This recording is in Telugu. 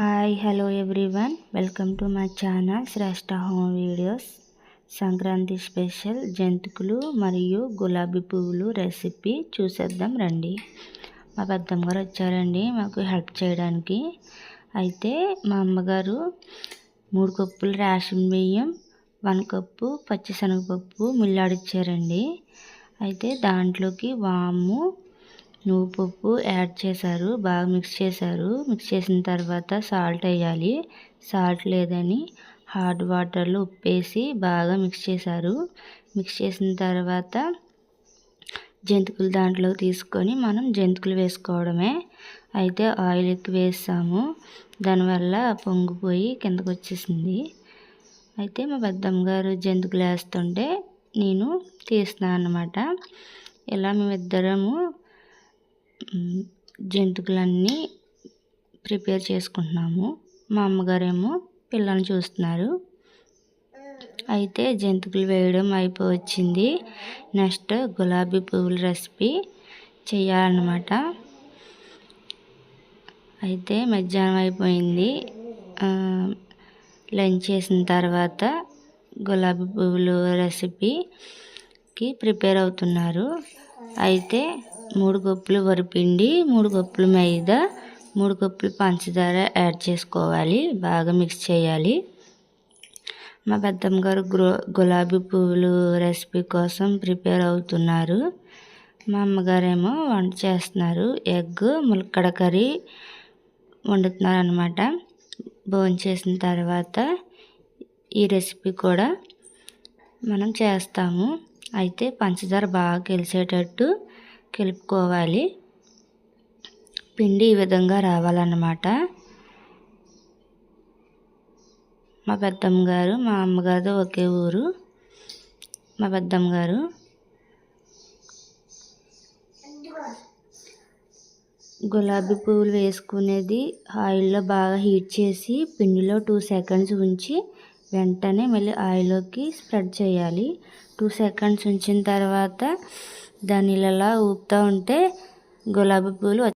Hi hello everyone welcome to my channel Shreshta home videos Sankranti special జంతికలు మరియు గులాబీ పువ్వులు రెసిపీ చూసేద్దాం రండి. మా పెద్దమ్మ గారు వచ్చారండి మాకు హెల్ప్ చేయడానికి. అయితే మా అమ్మగారు మూడు కప్పులు రేషన్ బియ్యం వన్ కప్పు పచ్చిశనగపప్పు మిల్లాడిచ్చారండి. అయితే దాంట్లోకి వాము నువ్వుపప్పు యాడ్ చేశారు బాగా మిక్స్ చేశారు. మిక్స్ చేసిన తర్వాత సాల్ట్ వేయాలి. సాల్ట్ లేదని హాట్ వాటర్లో ఉప్పేసి బాగా మిక్స్ చేశారు. మిక్స్ చేసిన తర్వాత జంతికలు దాంట్లో తీసుకొని మనం జంతికలు వేసుకోవడమే. అయితే ఆయిల్ ఎక్కువ వేసాము దానివల్ల పొంగిపోయి కిందకు వచ్చేసింది. అయితే మా పెద్దమ్మ గారు జంతికలు వేస్తుంటే నేను తీస్తున్నాను అనమాట ఇలా మేమిద్దరము జంతికలన్నీ ప్రిపేర్ చేసుకుంటున్నాము. మా అమ్మగారేమో పిల్లల్ని చూస్తున్నారు. అయితే జంతికలు వేయడం అయిపోవచ్చింది. నెక్స్ట్ గులాబీ పువ్వుల రెసిపీ చేయాలన్నమాట. అయితే మధ్యాహ్నం అయిపోయింది. లంచ్ చేసిన తర్వాత గులాబీ పువ్వులు రెసిపీకి ప్రిపేర్ అవుతున్నారు. అయితే మూడు కప్పులు వరిపిండి మూడు కప్పులు మైదా మూడు కప్పులు పంచదార యాడ్ చేసుకోవాలి. బాగా మిక్స్ చేయాలి. మా పెద్దమ్మ గారు గులాబీ పువ్వులు రెసిపీ కోసం ప్రిపేర్ అవుతున్నారు. మా అమ్మగారేమో వంట చేస్తున్నారు. ఎగ్ ములక్కడ కర్రీ వండుతున్నారు అనమాట చేసిన తర్వాత ఈ రెసిపీ కూడా మనం చేస్తాము. అయితే పంచదార బాగా కలిసేటట్టు కలుపుకోవాలి. పిండి ఈ విధంగా రావాలన్నమాట. మా పెద్దమ్మ గారు మా అమ్మగారు ఒకే ఊరు. మా పెద్దమ్మ గారు గులాబీ పువ్వులు వేసుకునేది ఆయిల్లో బాగా హీట్ చేసి పిండిలో టూ సెకండ్స్ ఉంచి వెంటనే మళ్ళీ ఆయిల్లోకి స్ప్రెడ్ చేయాలి. టూ సెకండ్స్ ఉంచిన తర్వాత దాన్ని ఇలా ఊపుతూ ఉంటే గులాబీ పూలు